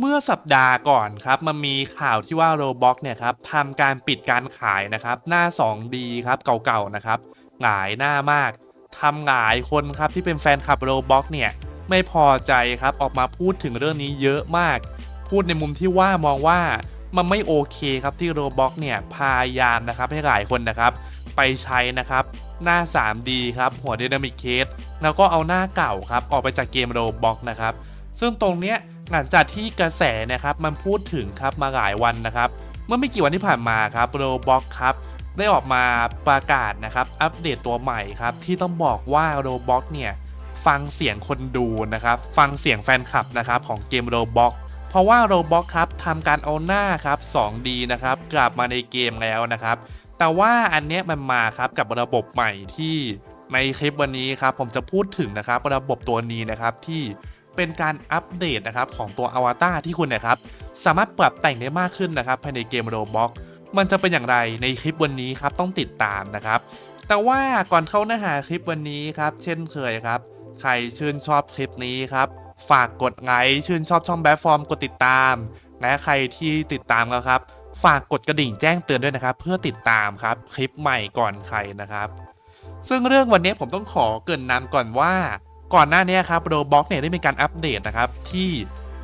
เมื่อสัปดาห์ก่อนครับมันมีข่าวที่ว่า Roblox เนี่ยครับทำการปิดการขายนะครับหน้า 2D ครับเก่าๆนะครับหงายหน้ามากทำหงายคนครับที่เป็นแฟนคลับ Roblox เนี่ยไม่พอใจครับออกมาพูดถึงเรื่องนี้เยอะมาก พูดในมุมที่ว่ามองว่ามันไม่โอเคครับที่ Roblox เนี่ยพยายามนะครับให้หลายคนนะครับ ไปใช้นะครับหน้า 3D ครับหัว Dynamic Case แล้วก็เอาหน้าเก่าครับออกไปจากเกม Roblox นะครับซึ่งตรงเนี้ย หลังจากที่กระแสเนะครับมันพูดถึงครับมาหลายวันนะครับ เมื่อไม่กี่วันที่ผ่านมาครับ Roblox ครับได้ออกมาประกาศนะครับอัปเดตตัวใหม่ครับที่ต้องบอกว่า Roblox เนี่ยฟังเสียงคนดูนะครับฟังเสียงแฟนคลับนะครับของเกม Roblox เพราะว่า Roblox ครับทำการเอาหน้าครับ 2D นะครับกลับมาในเกมแล้วนะครับ แต่ว่าอันเนี้ยมันมาครับกับระบบใหม่ที่ในคลิปวันนี้ครับผมจะพูดถึงนะครับระบบตัวนี้นะครับที่ เป็นการอัปเดตนะครับของตัวอวตารที่คุณนะครับสามารถปรับแต่งได้มากขึ้นนะครับภายในเกม Roblox มันจะเป็นอย่างไรในคลิปวันนี้ครับต้องติดตามนะครับ แต่ว่าก่อนเข้าเนื้อหาคลิปวันนี้ครับ เช่นเคยครับ ใครชื่นชอบคลิปนี้ครับฝากกดไลค์ชื่นชอบช่องแบฟฟอร์มกดติดตามและใครที่ติดตามแล้วครับ ฝากกดกระดิ่งแจ้งเตือนด้วยนะครับ เพื่อติดตามครับคลิปใหม่ก่อนใครนะครับ ซึ่งเรื่องวันนี้ผมต้องขอเกรินนำก่อนว่า ก่อนหน้านี้ครับโรบ็อกเนี่ยได้มีการอัปเดตนะครับที่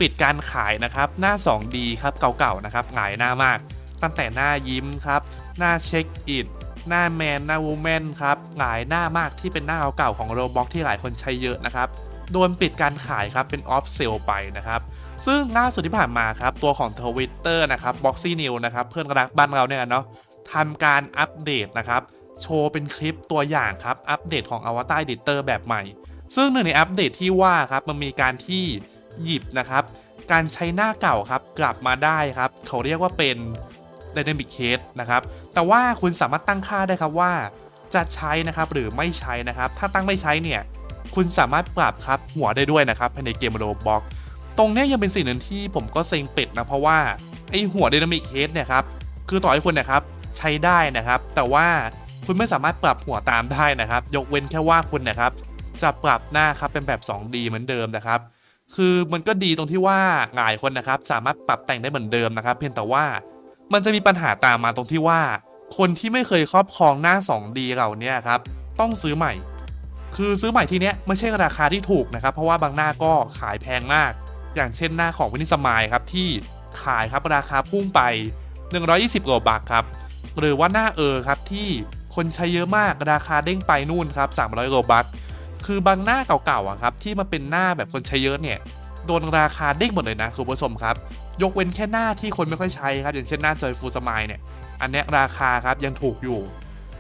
ปิดการขายนะครับหน้า 2D ครับเก่าๆนะครับหงายหน้ามาก ตั้งแต่หน้ายิ้มครับหน้าเช็คอินหน้าแมนหน้าวูแมนครับหงายหน้ามากที่เป็นหน้าเก่าๆของโรบ็อกที่หลายคนใช้เยอะนะครับโดนปิดการขายครับเป็นออฟเซลไปนะครับ ซึ่งล่าสุดที่ผ่านมาครับตัวของ Twitter นะครับ Boxy New นะครับเพื่อนรักบ้านเราเนี่ยเนาะทำการอัปเดตนะครับ โชว์เป็นคลิปตัวอย่างครับ อัปเดตของ Avatar Editor แบบใหม่ ซึ่งหนึ่งในอัปเดตที่ว่าครับมันมีการที่หยิบนะครับ การใช้หน้าเก่าครับกลับมาได้ครับ เขาเรียกว่าเป็น Dynamic Case นะครับ แต่ว่าคุณสามารถตั้งค่าได้ครับว่า จะใช้นะครับหรือไม่ใช้นะครับ ถ้าตั้งไม่ใช้เนี่ย คุณสามารถปรับครับหัวได้ด้วยนะครับภายในเกมโรบ็อกตรงนี้ยยังเป็นสิ่งหนึ่งที่ผมก็เซ็งเป็ดนะเพราะว่าไอหัว Dynamic Case เนี่ยครับคือต่อให้คุณนะครับใช้ได้นะครับ แต่ว่าคุณไม่สามารถปรับหัวตามได้นะครับ ยกเว้นแค่ว่าคุณนะครับ จะปรับหน้าครับเป็นแบบ 2D เหมือนเดิมนะครับ คือมันก็ดีตรงที่ว่าหลายคนนะครับ สามารถปรับแต่งได้เหมือนเดิมนะครับ เพียงแต่ว่ามันจะมีปัญหาตามมาตรงที่ว่า คนที่ไม่เคยครอบครองหน้า 2D เหล่าเนี้ยครับต้องซื้อใหม่ คือซื้อใหม่ที่เนี้ยไม่ใช่ราคาที่ถูกนะครับ เพราะว่าบางหน้าก็ขายแพงมาก อย่างเช่นหน้าของวินิสมายครับที่ขายครับราคาพุ่งไป 120โลบักครับหรือว่าหน้าเออครับที่คนใช้เยอะมากราคาเด้งไปนู่นครับ300โลบัก คือบางหน้าเก่าๆอะครับที่มาเป็นหน้าแบบคนใช้เยอะเนี่ยโดนราคาเด้งหมดเลยนะคุณผู้ชมครับ ยกเว้นแค่หน้าที่คนไม่ค่อยใช้ครับอย่างเช่นหน้าจอยฟูสมายเนี่ยอันนี้ราคาครับยังถูกอยู่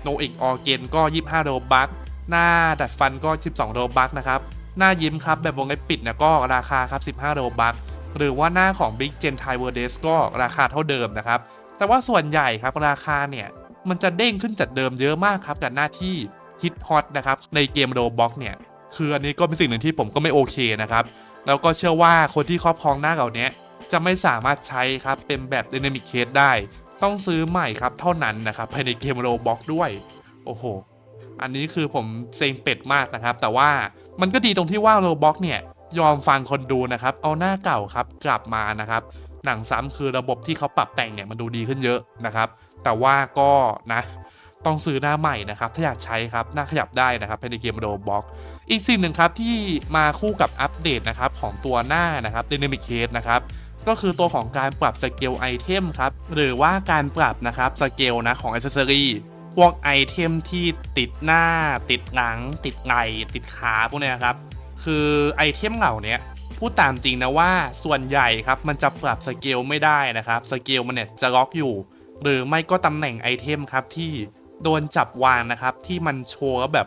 โนอิกออเกนก็ 25โลบักหน้าดัดฟันก็ 12โลบักนะครับหน้ายิ้มครับแบบวงเล็บปิดเนี่ยก็ราคาครับ 15โลบักหรือว่าหน้าของ Big Gen Thai w o r d e s ก็ราคาเท่าเดิมนะครับแต่ว่าส่วนใหญ่ครับราคาเนี่ยมันจะเด้งขึ้นจากเดิมเยอะมากครับกับหน้าที่ ฮิตฮอตนะครับในเกมโรบ็อกเนี่ยคืออันนี้ก็เป็นสิ่งหนึ่งที่ผมก็ไม่โอเคนะครับแล้วก็เชื่อว่าคนที่ครอบครองหน้าเหล่านี้จะไม่สามารถใช้ครับเป็นแบบ Dynamic Case ได้ ต้องซื้อใหม่ครับเท่านั้นนะครับภายในเกมโรบ็อกด้วย โอ้โห อันนี้คือผมเซ็งเป็ดมากนะครับ แต่ว่ามันก็ดีตรงที่ว่าโรบ็อกเนี่ยยอมฟังคนดูนะครับ เอาหน้าเก่าครับกลับมานะครับ หนังซ้ำคือระบบที่เขาปรับแต่งเนี่ยมันดูดีขึ้นเยอะนะครับ แต่ว่าก็นะ ต้องซื้อหน้าใหม่นะครับ ถ้าอยากใช้ครับ หน้าขยับได้นะครับภายในเกมโรบ็อกอีกสิ่งหนึ่งครับที่มาคู่กับอัปเดตนะครับของตัวหน้านะครับ Dynamic Case นะครับก็คือตัวของการปรับสเกลไอเทมครับ หรือว่าการปรับนะครับสเกลนะของอ c เซอรี่พวกไอเทมที่ติดหน้า ติดหลัง ติดไหล่ติดขาพวกเนี้ยครับ คือไอเทมเหล่านี้พูดตามจริงนะว่าส่วนใหญ่ครับมันจะปรับสเกลไม่ได้นะครับสเกลมันเนี่ยจะล็อกอยู่ หรือไม่ก็ตำแหน่งไอเทมครับที่ โดนจับวางนะครับ ที่มันโชว์แบบ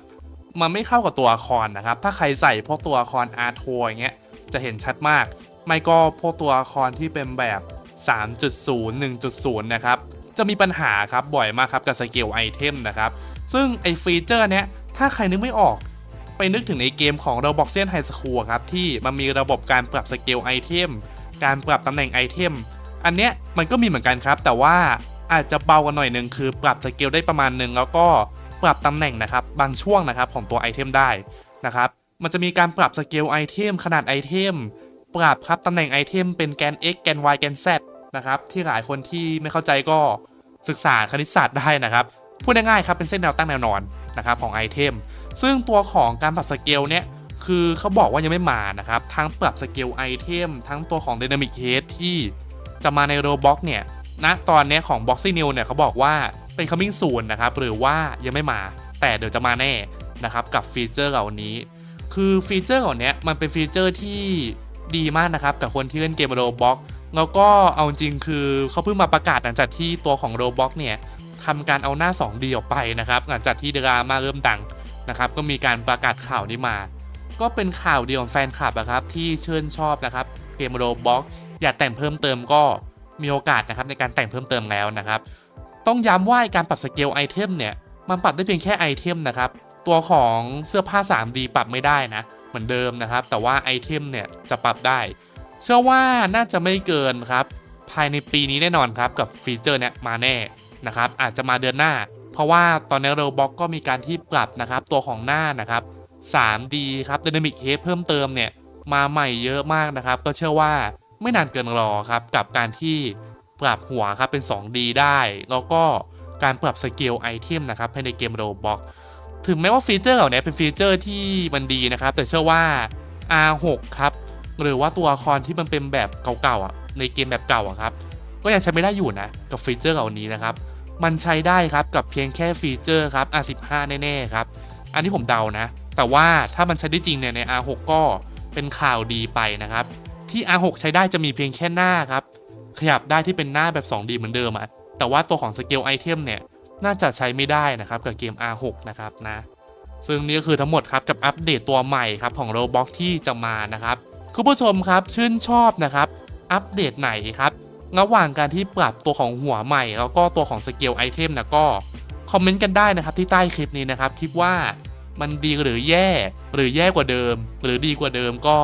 มันไม่เข้ากับตัวละครนะครับ ถ้าใครใส่พวกตัวละครอาร์โทอย่างเงี้ยจะเห็นชัดมาก ไม่ก็พวกตัวละครที่เป็นแบบ 3.0 1.0 นะครับ จะมีปัญหาครับบ่อยมากครับกับสเกลไอเทมนะครับ ซึ่งไอฟีเจอร์เนี้ยถ้าใครนึกไม่ออก ไปนึกถึงในเกมของ Roblox High School ครับ ที่มันมีระบบการปรับสเกลไอเทมการปรับตำแหน่งไอเทมอันเนี้ยมันก็มีเหมือนกันครับ แต่ว่า อาจจะเบากันหน่อยหนึ่งคือปรับสเกลได้ประมาณหนึ่งแล้วก็ปรับตำแหน่งนะครับบางช่วงนะครับของตัวไอเทมได้นะครับมันจะมีการปรับสเกลไอเทมขนาดไอเทมปรับครับตำแหน่งไอเทมเป็นแกน x แกน y แกน z นะครับที่หลายคนที่ไม่เข้าใจก็ศึกษาคณิตศาสตร์ได้นะครับพูดง่ายๆครับเป็นเส้นแนวตั้งแนวนอนนะครับของไอเทมซึ่งตัวของการปรับสเกลเนี่ยคือเขาบอกว่ายังไม่มานะครับทั้งปรับสเกลไอเทมทั้งตัวของ Dynamic Head ที่จะมาใน Roblox เนี่ย ณตอนนี้ของ Boxing New เนี่ยเขาบอกว่าเป็น coming soon นะครับ หรือว่ายังไม่มาแต่เดี๋ยวจะมาแน่นะครับ กับฟีเจอร์เหล่านี้ คือฟีเจอร์เหล่านี้มันเป็นฟีเจอร์ที่ดีมากนะครับ กับคนที่เล่นเกม Roblox แล้วก็เอาจริงคือเขาเพิ่งมาประกาศหลังจากที่ตัวของ Roblox เนี่ยทำการเอาหน้า 2D ออกไปนะครับ หลังจากที่ดราม่าเริ่มดังนะครับ ก็มีการประกาศข่าวนี้มา ก็เป็นข่าวเดียวของแฟนคลับอะครับที่ชื่นชอบนะครับเกม Roblox อยากแต่งเพิ่มเติมก็ มีโอกาสนะครับในการแต่งเพิ่มเติมแล้วนะครับ ต้องย้ำว่าการปรับสเกลไอเทมเนี่ยมันปรับได้เพียงแค่ไอเทมนะครับ ตัวของเสื้อผ้า 3D ปรับไม่ได้นะ เหมือนเดิมนะครับ แต่ว่าไอเทมเนี่ยจะปรับได้ เชื่อว่าน่าจะไม่เกินครับ ภายในปีนี้แน่นอนครับ กับฟีเจอร์เนี่ยมาแน่นะครับ อาจจะมาเดือนหน้า เพราะว่าตอนนี้โรบ็อกก็มีการที่ปรับนะครับ ตัวของหน้านะครับ 3D ครับ Dynamic Head เพิ่มเติมเนี่ยมาใหม่เยอะมากนะครับ ก็เชื่อว่า ไม่นานเกินรอครับกับการที่ปรับหัวครับเป็น 2D ได้ แล้วก็การปรับสเกลไอเทมนะครับภายในเกม Roblox ถึงแม้ว่าฟีเจอร์เหล่านี้เป็นฟีเจอร์ที่มันดีนะครับ แต่เชื่อว่า R6 ครับ หรือว่าตัวละครที่มันเป็นแบบเก่าๆอะในเกมแบบเก่าอะครับ ก็ยังใช้ไม่ได้อยู่นะ กับฟีเจอร์เหล่านี้นะครับ มันใช้ได้ครับกับเพียงแค่ฟีเจอร์ครับ R15 แน่ๆครับ อันนี้ผมเดานะ แต่ว่าถ้ามันใช้ได้จริงเนี่ยใน R6 ก็เป็นข่าวดีไปนะครับ ที่ R6 ใช้ได้จะมีเพียงแค่หน้าครับ ขยับได้ที่เป็นหน้าแบบ 2D เหมือนเดิมอะแต่ว่าตัวของสเกลไอเทมเนี่ย น่าจะใช้ไม่ได้นะครับกับเกม R6 นะครับนะ ซึ่งนี่ก็คือทั้งหมดครับกับอัปเดตตัวใหม่ครับของ Roblox ที่จะมานะครับคุณผู้ชมครับชื่นชอบนะครับ อัปเดตไหนครับระหว่างการที่ปรับตัวของหัวใหม่ แล้วก็ตัวของสเกลไอเทมนะก็คอมเมนต์กันได้นะครับที่ใต้คลิปนี้นะครับคิดว่ามันดีหรือแย่หรือแย่กว่าเดิม หรือดีกว่าเดิมก็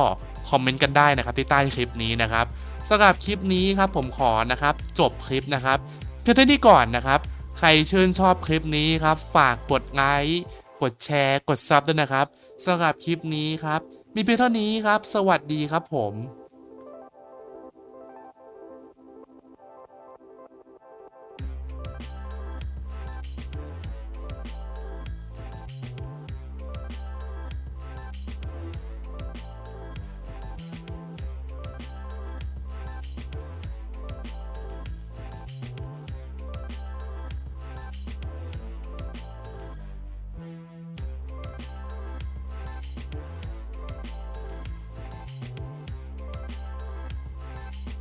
คอมเมนต์กันได้นะครับที่ใต้คลิปนี้นะครับสำหรับคลิปนี้ครับผมขอนะครับจบคลิปนะครับเพียงเท่านี้ก่อนนะครับ ใครชื่นชอบคลิปนี้ครับ ฝากกดไลค์กดแชร์กดซับด้วยนะครับสำหรับคลิปนี้ครับ มีเพียงเท่านี้ครับ สวัสดีครับผม